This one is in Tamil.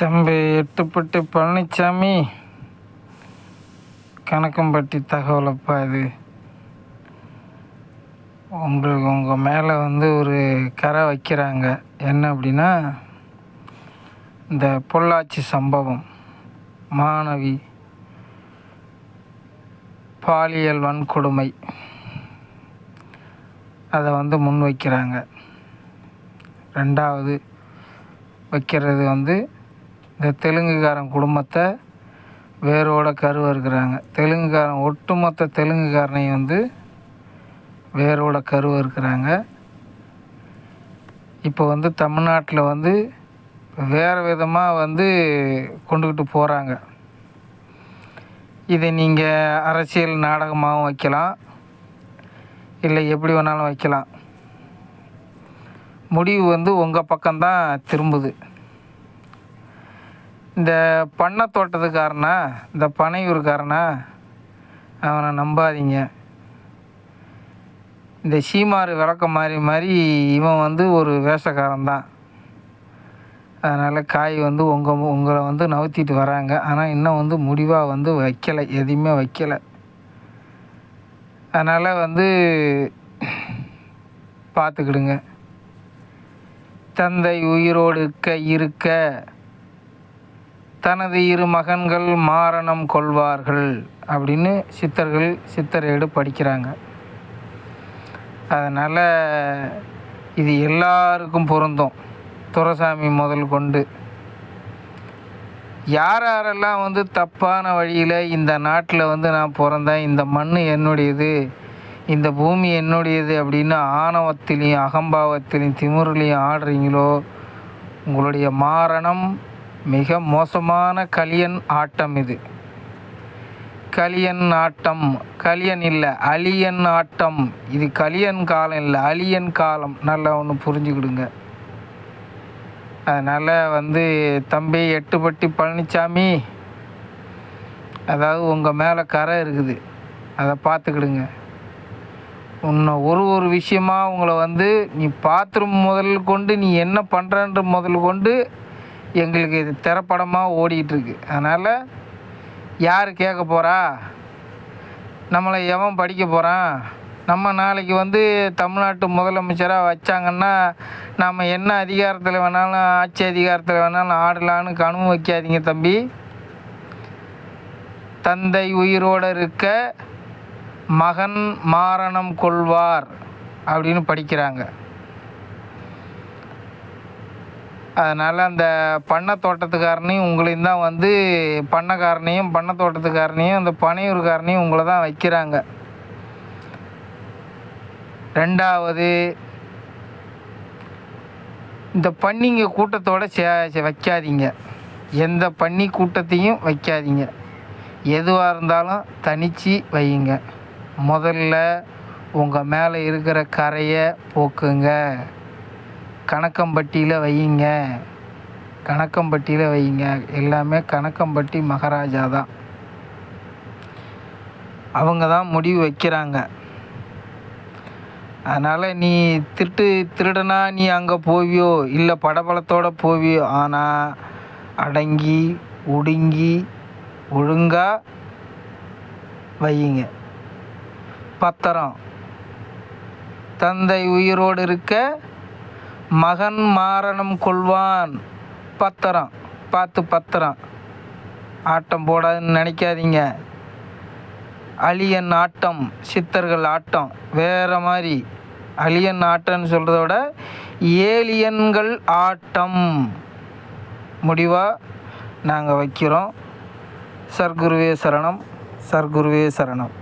தம்பி எட்டுப்பட்டு பழனிசாமி கணக்கம்பட்டி தகவலப்பா இது. உங்களுக்கு உங்கள் மேலே வந்து ஒரு கரை வைக்கிறாங்க. என்ன அப்படின்னா இந்த பொள்ளாச்சி சம்பவம். மாணவி. பாலியல் வன்கொடுமை. அதை வந்து முன் வைக்கிறாங்க ரெண்டாவது வைக்கிறது வந்து இந்த தெலுங்குக்காரன் குடும்பத்தை வேரோட கருவ இருக்கிறாங்க தெலுங்குக்காரன் ஒட்டுமொத்த தெலுங்குக்காரனையும் வந்து வேரோட கருவ இருக்கிறாங்க இப்போ வந்து தமிழ்நாட்டில் வந்து வேறு விதமாக வந்து கொண்டுக்கிட்டு போகிறாங்க இதை நீங்கள் அரசியல் நாடகமாகவும் வைக்கலாம். இல்லை எப்படி வேணாலும் வைக்கலாம். முடிவு வந்து உங்கள் பக்கம்தான் திரும்புது. இந்த பண்ணை தோட்டத்துக்காரனா இந்த பனையூர்காரனா அவனை நம்பாதீங்க. இந்த சீமாறு விளக்க மாதிரி மாதிரி இவன் வந்து ஒரு வேஷக்காரன் தான். அதனால் காய் வந்து உங்கள் உங்களை வந்து நவுத்திட்டு வராங்க. ஆனால் இன்னும் வந்து முடிவாக வந்து வைக்கலை. எதையுமே வைக்கலை. அதனால் வந்து பார்த்துக்கிடுங்க. தந்தை உயிரோடு இருக்க இருக்க தனது இரு மகன்கள் மாரணம் கொள்வார்கள் அப்படின்னு சித்தர்கள் சித்தரேடு படிக்கிறாங்க. அதனால் இது எல்லாருக்கும் பொருந்தும். துரசாமி முதல் கொண்டு. யார் யாரெல்லாம் வந்து தப்பான வழியில் இந்த நாட்டில் வந்து நான் பிறந்தேன் இந்த மண் என்னுடையது இந்த பூமி என்னுடையது அப்படின்னு ஆணவத்திலையும் அகம்பாவத்திலையும் திமிருலையும் ஆடுறீங்களோ உங்களுடைய மாரணம் மிக மோசமான கலியன் ஆட்டம் இது. கலியன் ஆட்டம் கலியன் இல்லை அலியன் ஆட்டம். இது கலியன் காலம் இல்லை அலியன் காலம். நல்லா ஒன்று புரிஞ்சுக்கிடுங்க. அதனால் வந்து தம்பி எட்டுப்பட்டி பழனிசாமி அதாவது உங்கள் மேலே கரை இருக்குது. அதை பார்த்துக்கிடுங்க உன்னை ஒரு ஒரு விஷயமாக உங்களை வந்து நீ பாத்ரூம் முதல் கொண்டு நீ என்ன பண்ணுறன்ற முதல் கொண்டு எங்களுக்கு இது திரைப்படமாக ஓடிக்கிட்டுருக்கு. அதனால் யார் கேட்க போகிறா நம்மளை எவன் படிக்க போகிறான் நம்ம நாளைக்கு வந்து தமிழ்நாட்டு முதலமைச்சராக வச்சாங்கன்னா நாம் என்ன அதிகாரத்தில் வேணாலும் ஆட்சி அதிகாரத்தில் வேணாலும் ஆடலான்னு கனவு வைக்காதீங்க தம்பி. தந்தை உயிரோடு இருக்க மகன் மாரணம் கொள்வார் அப்படின்னு படிக்கிறாங்க. அதனால் அந்த பண்ணை தோட்டத்துக்காரனையும் உங்களையும் தான் வந்து பண்ணைக்காரனையும் பண்ணை தோட்டத்துக்காரனையும் அந்த பனையூர்காரனையும் உங்களை தான் வைக்கிறாங்க. ரெண்டாவது இந்த பன்னிங்க கூட்டத்தோடு சே வைக்காதீங்க. எந்த பன்னி கூட்டத்தையும் வைக்காதீங்க. எதுவாக இருந்தாலும் தனிச்சு வையுங்க. முதல்ல உங்கள் மேலே இருக்கிற கரையை போக்குங்க. கணக்கம்பட்டியில் வையுங்க. கணக்கம்பட்டியில் வையுங்க. எல்லாமே கணக்கம்பட்டி மகாராஜா தான். அவங்க தான் முடிவு வைக்கிறாங்க. அதனால் நீ திருட்டு திருடனா நீ அங்கே போவியோ? இல்லை படபலத்தோடு போவியோ? ஆனால் அடங்கி ஒடுங்கி ஒழுங்காக வையுங்க. பத்திரம். தந்தை உயிரோடு இருக்க மகன் மாரணம் கொள்வான். பத்திரம். பார்த்து பத்திரம். ஆட்டம் போடாதுன்னு நினைக்காதீங்க. அழியன் ஆட்டம் சித்தர்கள் ஆட்டம் வேறு மாதிரி. அழியன் ஆட்டம்னு சொல்கிறத விட ஏலியன்கள் ஆட்டம். முடிவாக நாங்கள் வைக்கிறோம். சர்க்குருவே சரணம். சர்க்குருவே சரணம்.